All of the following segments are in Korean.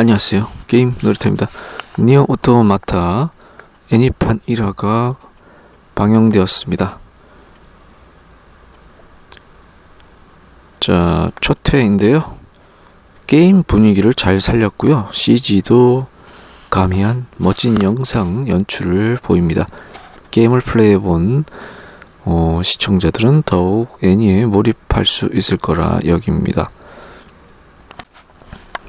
안녕하세요. 게임 놀이터입니다. 니어 오토마타 애니판 1화가 방영되었습니다. 자, 첫 회인데요. 게임 분위기를 잘 살렸고요. CG도 가미한 멋진 영상 연출을 보입니다. 게임을 플레이해본 어, 시청자들은 더욱 애니에 몰입할 수 있을 거라 여깁니다.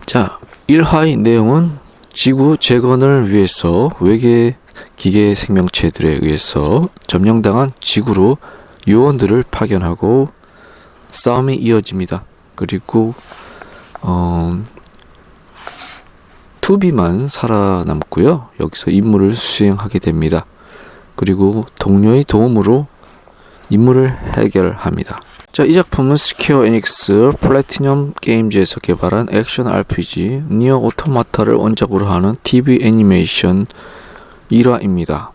자, 1화의 내용은 지구 재건을 위해서 외계 기계 생명체들에 의해서 점령당한 지구로 요원들을 파견하고 싸움이 이어집니다. 그리고 어, 투비만 살아남고요. 여기서 임무를 수행하게 됩니다. 그리고 동료의 도움으로 임무를 해결합니다. 자, 이 작품은 스퀘어 에닉스 플래티넘 게임즈에서 개발한 액션 RPG 니어 오토마타를 원작으로 하는 TV 애니메이션 1화입니다.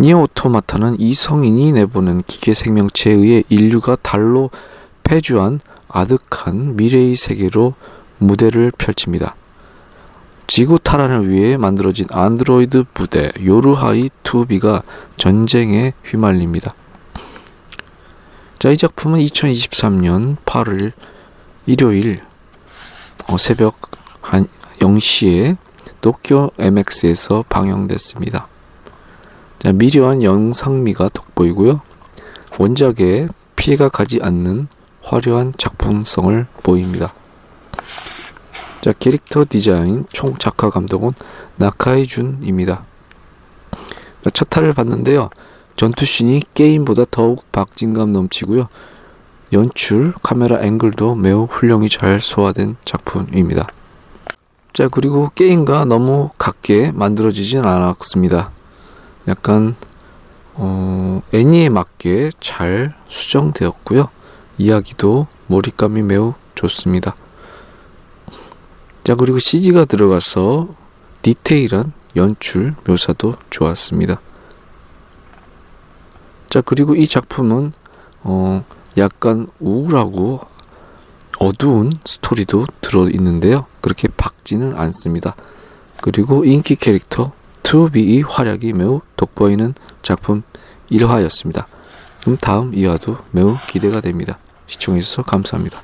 니어 오토마타는 이 성인이 내보낸 기계 생명체에 의해 인류가 달로 폐주한 아득한 미래의 세계로 무대를 펼칩니다. 지구 탈환을 위해 만들어진 안드로이드 부대 요르하이 2B가 전쟁에 휘말립니다. 자, 이 작품은 2023년 8월 일요일 어, 새벽 한 0시에 도쿄 MX에서 방영됐습니다. 자, 미려한 영상미가 돋보이고요. 원작에 피해가 가지 않는 화려한 작품성을 보입니다. 자, 캐릭터 디자인 총 작화 감독은 나카이 준입니다. 자, 첫 화를 봤는데요. 전투씬이 게임보다 더욱 박진감 넘치고요. 연출, 카메라 앵글도 매우 훌륭히 잘 소화된 작품입니다. 자, 그리고 게임과 너무 같게 만들어지진 않았습니다. 약간 어, 애니에 맞게 잘 수정되었고요. 이야기도 몰입감이 매우 좋습니다. 자, 그리고 CG가 들어가서 디테일한 연출 묘사도 좋았습니다. 자, 그리고 이 작품은 어, 약간 우울하고 어두운 스토리도 들어 있는데요. 그렇게 밝지는 않습니다. 그리고 인기 캐릭터 2B의 활약이 매우 돋보이는 작품 1화였습니다. 그럼 다음 2화도 매우 기대가 됩니다. 시청해주셔서 감사합니다.